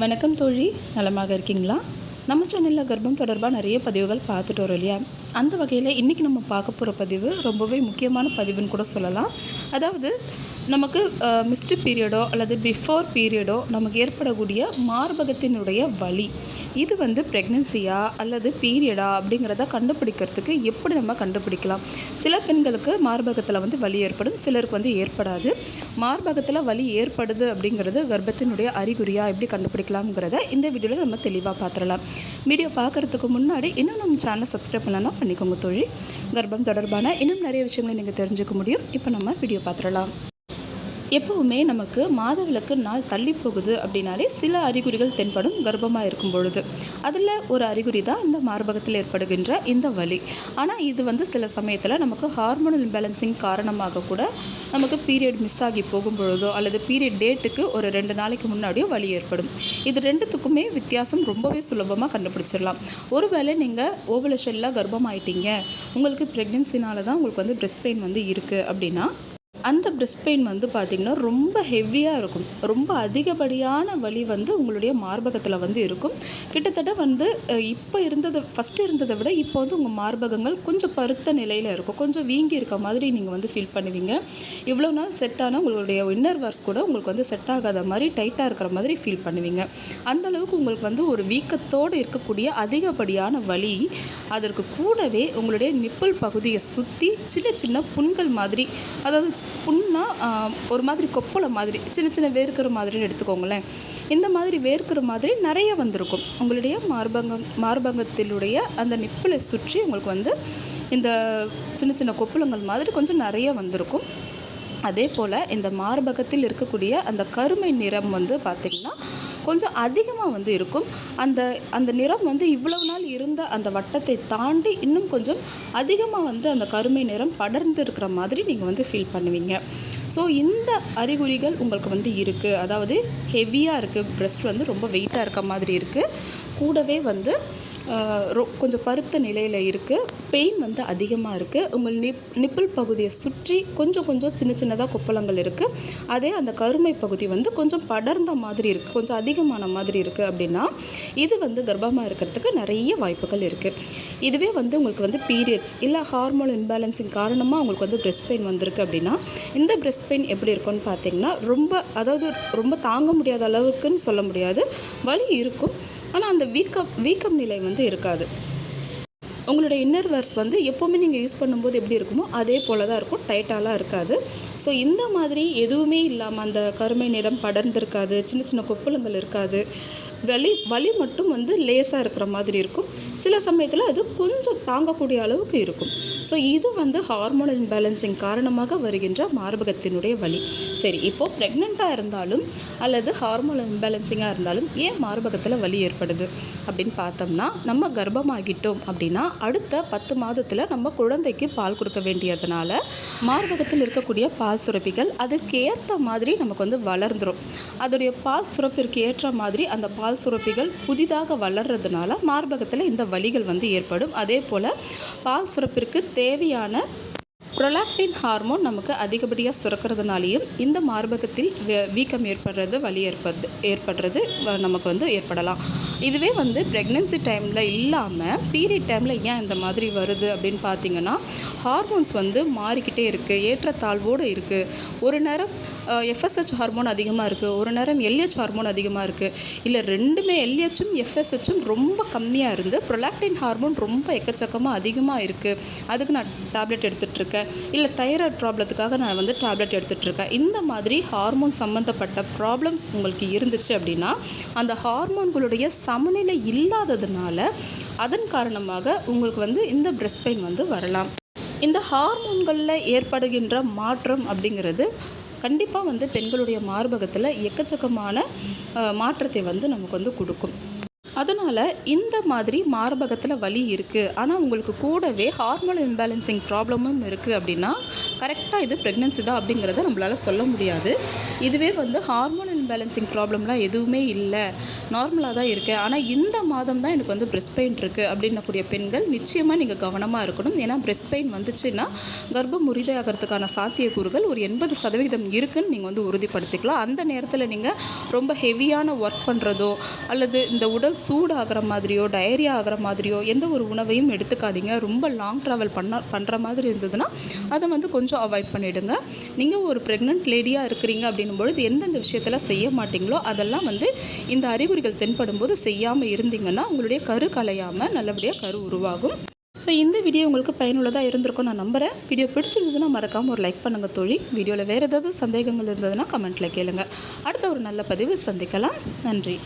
வணக்கம் தோழி. நலமாக இருக்கீங்களா? நம்ம சேனலில் கர்ப்பம் தொடர்பாக நிறைய பதிவுகள் பார்த்துட்டு வரோம் இல்லையா? அந்த வகையில் இன்றைக்கி நம்ம பார்க்க போகிற பதிவு ரொம்பவே முக்கியமான பதிவுன்னு கூட சொல்லலாம். அதாவது நமக்கு மிஸ்டு பீரியடோ அல்லது பிஃபோர் பீரியடோ நமக்கு ஏற்படக்கூடிய மார்பகத்தினுடைய வலி. இது வந்து ப்ரெக்னென்சியா அல்லது பீரியடா அப்படிங்கிறத கண்டுபிடிக்கிறதுக்கு எப்படி நம்ம கண்டுபிடிக்கலாம்? சில பெண்களுக்கு மார்பகத்தில் வந்து வலி ஏற்படும் சிலருக்கு வந்து ஏற்படாது. மார்பகத்தில் வலி ஏற்படுது அப்படிங்கிறது கர்ப்பத்தினுடைய அறிகுறியாக எப்படி கண்டுபிடிக்கலாம்ங்கிறத இந்த வீடியோவில் நம்ம தெளிவாக பார்த்துடலாம் வீடியோ பார்க்குறதுக்கு முன்னாடி இன்னும் நம்ம சேனலை சப்ஸ்கிரைப் பண்ணலாம் பண்ணிக்கோங்க தொழில் கர்ப்பம் தொடர்பான இன்னும் நிறைய விஷயங்களை நீங்கள் தெரிஞ்சுக்க முடியும். இப்போ நம்ம வீடியோ பார்த்துடலாம் எப்போவுமே நமக்கு மாதவிலக்கு நாள் தள்ளி போகுது அப்படின்னாலே சில அறிகுறிகள் தென்படும் கர்ப்பமாக இருக்கும் பொழுது. அதில் ஒரு அறிகுறி தான் இந்த மார்பகத்தில் ஏற்படுகின்ற இந்த வலி. ஆனால் இது வந்து சில சமயத்தில் நமக்கு ஹார்மோனல் இம்பேலன்சிங் காரணமாக கூட நமக்கு பீரியட் மிஸ் ஆகி போகும் பொழுதோ அல்லது பீரியட் டேட்டுக்கு ஒரு ரெண்டு நாளைக்கு முன்னாடியோ வலி ஏற்படும். இது ரெண்டுத்துக்குமே வித்தியாசம் ரொம்பவே சுலபமாக கண்டுபிடிச்சிடலாம். ஒருவேளை நீங்கள் ஓவலேஷனில் கர்ப்பமாயிட்டீங்க. உங்களுக்கு ப்ரெக்னென்சினால தான் உங்களுக்கு வந்து பிரெஸ்ட் பெயின் வந்து இருக்குது அப்படின்னா அந்த பிரெஸ்ட் பெயின் வந்து பார்த்திங்கன்னா ரொம்ப ஹெவியாக இருக்கும். ரொம்ப அதிகப்படியான வலி வந்து உங்களுடைய மார்பகத்தில் வந்து இருக்கும். கிட்டத்தட்ட வந்து இப்போ இருந்ததை ஃபஸ்ட்டு இருந்ததை விட இப்போ வந்து உங்கள் மார்பகங்கள் கொஞ்சம் பருத்த நிலையில் இருக்கும். கொஞ்சம் வீங்கி இருக்க மாதிரி நீங்கள் வந்து ஃபீல் பண்ணுவீங்க. இவ்வளோ நாள் செட் ஆனால் உங்களுடைய இன்னர் வர்ஸ் கூட உங்களுக்கு வந்து செட் ஆகாத மாதிரி டைட்டாக இருக்கிற மாதிரி ஃபீல் பண்ணுவீங்க. அந்தளவுக்கு உங்களுக்கு வந்து ஒரு வீக்கத்தோடு இருக்கக்கூடிய அதிகப்படியான வலி அதற்கு கூடவே உங்களுடைய நிப்பல் பகுதியை சுற்றி சின்ன சின்ன புண்கள் மாதிரி அதாவது சி- புண்ணா ஒரு மாதிரி கொப்பளை மாதிரி சின்ன சின்ன வேர்க்கிற மாதிரின்னு எடுத்துக்கோங்களேன். இந்த மாதிரி வேர்க்கிற மாதிரி நிறைய வந்திருக்கும். உங்களுடைய மார்பங்கம் மார்பங்கத்திலுடைய அந்த நிப்பிலை சுற்றி உங்களுக்கு வந்து இந்த சின்ன சின்ன கொப்புளங்கள் மாதிரி கொஞ்சம் நிறைய வந்திருக்கும். அதே போல் இந்த மார்பகத்தில் இருக்கக்கூடிய அந்த கருமை நிறம் வந்து பார்த்திங்கன்னா கொஞ்சம் அதிகமாக வந்து இருக்கும். அந்த அந்த நிறம் வந்து இவ்வளவு நாள் இருந்த அந்த வட்டத்தை தாண்டி இன்னும் கொஞ்சம் அதிகமாக வந்து அந்த கருமை நிறம் படர்ந்து இருக்கிற மாதிரி நீங்கள் வந்து ஃபீல் பண்ணுவீங்க. ஸோ இந்த அறிகுறிகள் உங்களுக்கு வந்து இருக்குது அதாவது ஹெவியாக இருக்குது ப்ரெஸ்ட் வந்து ரொம்ப வெயிட்டாக இருக்க மாதிரி இருக்குது கூடவே வந்து ரொ- கொஞ்சம் பருத்த நிலையில் இருக்குது பெயின் வந்து அதிகமாக இருக்குது உங்கள் நிப் நிப்பிள் பகுதியை சுற்றி கொஞ்சம் கொஞ்சம் சின்ன சின்னதாக கொப்பளங்கள் இருக்குது அதே அந்த கருமை பகுதி வந்து கொஞ்சம் படர்ந்த மாதிரி இருக்குது கொஞ்சம் அதிகமான மாதிரி இருக்குது அப்படின்னா இது வந்து கர்ப்பமாக இருக்கிறதுக்கு நிறைய வாய்ப்புகள் இருக்குது இதுவே வந்து உங்களுக்கு வந்து பீரியட்ஸ் இல்லை ஹார்மோன் இம்பேலன்ஸின் காரணமாக உங்களுக்கு வந்து பிரெஸ்ட் பெயின் வந்திருக்கு அப்படின்னா இந்த பிரெஸ்ட் பெயின் எப்படி இருக்கும்னு பார்த்தீங்கன்னா ரொம்ப அதாவது ரொம்ப தாங்க முடியாத அளவுக்குன்னு சொல்ல முடியாது. வலி இருக்கும். ஆனால் அந்த வீக்கம் வீக்கம் நிலை வந்து இருக்காது. உங்களோட இன்னர் வேர்ஸ் வந்து எப்போவுமே நீங்கள் யூஸ் பண்ணும்போது எப்படி இருக்குமோ அதே போல தான் இருக்கும் டைட்டாலாம் இருக்காது. ஸோ இந்த மாதிரி எதுவுமே இல்லாமல் அந்த கருமை நிறம் படர்ந்திருக்காது சின்ன சின்ன கொப்பளங்கள் இருக்காது. வலி வலி மட்டும் வந்து லேசாக இருக்கிற மாதிரி இருக்கும். சில சமயத்தில் அது கொஞ்சம் தாங்கக்கூடிய அளவுக்கு இருக்கும். ஸோ இது வந்து ஹார்மோனல் இம்பேலன்சிங் காரணமாக வருகின்ற மார்பகத்தினுடைய வலி. சரி இப்போது ப்ரெக்னெண்ட்டாக இருந்தாலும் அல்லது ஹார்மோனல் இம்பேலன்சிங்காக இருந்தாலும் ஏன் மார்பகத்தில் வலி ஏற்படுது? அப்படின்னு பார்த்தோம்னா நம்ம கர்ப்பமாகிட்டோம் அப்படின்னா அடுத்த பத்து மாதத்தில் நம்ம குழந்தைக்கு பால் கொடுக்க வேண்டியதுனால மார்பகத்தில் இருக்கக்கூடிய பால் சுரப்பிகள் அதுக்கு ஏற்ற மாதிரி நமக்கு வந்து வளர்ந்துடும் அதோடைய பால் சுரப்பிற்கு ஏற்ற மாதிரி அந்த பால் சுரப்பிகள் புதிதாக வளர்றதுனால மார்பகத்தில் இந்த வலிகள் வந்து ஏற்படும். அதே போல் பால் சுரப்பிற்கு தேவையான ப்ரொலாக்டின் ஹார்மோன் நமக்கு அதிகப்படியாக சுரக்கிறதுனாலையும் இந்த மார்பகத்தில் வே- வீக்கம் ஏற்படுறது வலி ஏற்படுது ஏற்படுறது வ- நமக்கு வந்து ஏற்படலாம். இதுவே வந்து ப்ரெக்னென்சி டைமில் இல்லாமல் பீரியட் டைமில் ஏன் இந்த மாதிரி வருது அப்படின்னு பார்த்தீங்கன்னா ஹார்மோன்ஸ் வந்து மாறிக்கிட்டே இருக்குது ஏற்றத்தாழ்வோடு இருக்குது ஒரு நேரம் எஃப்எஸ்ஹெச் ஹார்மோன் அதிகமாக இருக்குது ஒரு நேரம் எல்ஹெச் ஹார்மோன் அதிகமாக இருக்குது இல்லை ரெண்டுமே எல்ஹெச்சும் எஃப்எஸ்ஹெச்சும் ரொம்ப கம்மியாக இருந்து ப்ரொலாக்டின் ஹார்மோன் ரொம்ப எக்கச்சக்கமாக அதிகமாக இருக்குது அதுக்கு நான் டேப்லெட் எடுத்துகிட்ருக்கேன் இல்லை தைராய்ட் ப்ராப்ளத்துக்காக நான் வந்து டேப்லெட் எடுத்துகிட்ருக்கேன் இந்த மாதிரி ஹார்மோன் சம்மந்தப்பட்ட ப்ராப்ளம்ஸ் உங்களுக்கு இருந்துச்சு அப்படின்னா அந்த ஹார்மோன்களுடைய சமநிலை இல்லாததுனால அதன் காரணமாக உங்களுக்கு வந்து இந்த பிரெஸ்ட் பெயின் வந்து வரலாம். இந்த ஹார்மோன்களில் ஏற்படுகின்ற மாற்றம் அப்படிங்கிறது கண்டிப்பாக வந்து பெண்களுடைய மார்பகத்தில் எக்கச்சக்கமான மாற்றத்தை வந்து நமக்கு வந்து கொடுக்கும். அதனால் இந்த மாதிரி மார்பகத்தில் வலி இருக்குது ஆனால் உங்களுக்கு கூடவே ஹார்மோன் இம்பேலன்சிங் ப்ராப்ளமும் இருக்குது அப்படின்னா கரெக்டாக இது ப்ரெக்னென்சி தான் அப்படிங்கிறத நம்மளால் சொல்ல முடியாது. இதுவே வந்து ஹார்மோன் பேலன்சிங் ப்ராப்ளம்லாம் எதுவுமே இல்லை. நார்மலாக தான் இருக்கேன் ஆனால் இந்த மாதம் தான் எனக்கு வந்து பிரெஸ்ட் பெயின் இருக்குது அப்படின்னக்கூடிய பெண்கள் நிச்சயமாக நீங்கள் கவனமாக இருக்கணும். ஏன்னா பிரெஸ்ட் பெயின் வந்துச்சுன்னா கர்ப்பம் முறிதாகிறதுக்கான சாத்தியக்கூறுகள் ஒரு எண்பது சதவிகிதம் இருக்குன்னு நீங்கள் வந்து உறுதிப்படுத்திக்கலாம். அந்த நேரத்தில் நீங்கள் ரொம்ப ஹெவியான ஒர்க் பண்ணுறதோ அல்லது இந்த உடல் சூடாகிற மாதிரியோ டயரியா ஆகிற மாதிரியோ எந்த ஒரு உணவையும் எடுத்துக்காதீங்க. ரொம்ப லாங் ட்ராவல் பண்ண பண்ணுற மாதிரி இருந்ததுன்னா அதை வந்து கொஞ்சம் அவாய்ட் பண்ணிவிடுங்க நீங்கள் ஒரு ப்ரெக்னென்ட் லேடியாக இருக்கிறீங்க அப்படின்னும் பொழுது எந்தெந்த விஷயத்தில் செய்ய மாட்டீங்களோ அதெல்லாம் வந்து இந்த அறிகுறிகள் தென்படும் போது செய்யாமல் இருந்தீங்கன்னா உங்களுடைய கரு கலையாமல் நல்லபடியாக கரு உருவாகும். ஸோ இந்த வீடியோ உங்களுக்கு பயனுள்ளதாக இருந்திருக்கும் நான் நம்புகிறேன் வீடியோ பிடிச்சிருந்ததுன்னா மறக்காமல் ஒரு லைக் பண்ணுங்கள் தோழி. வீடியோவில் வேறு ஏதாவது சந்தேகங்கள் இருந்ததுன்னா கமெண்ட்டில் கேளுங்க. அடுத்த ஒரு நல்ல பதிவில் சந்திக்கலாம். நன்றி.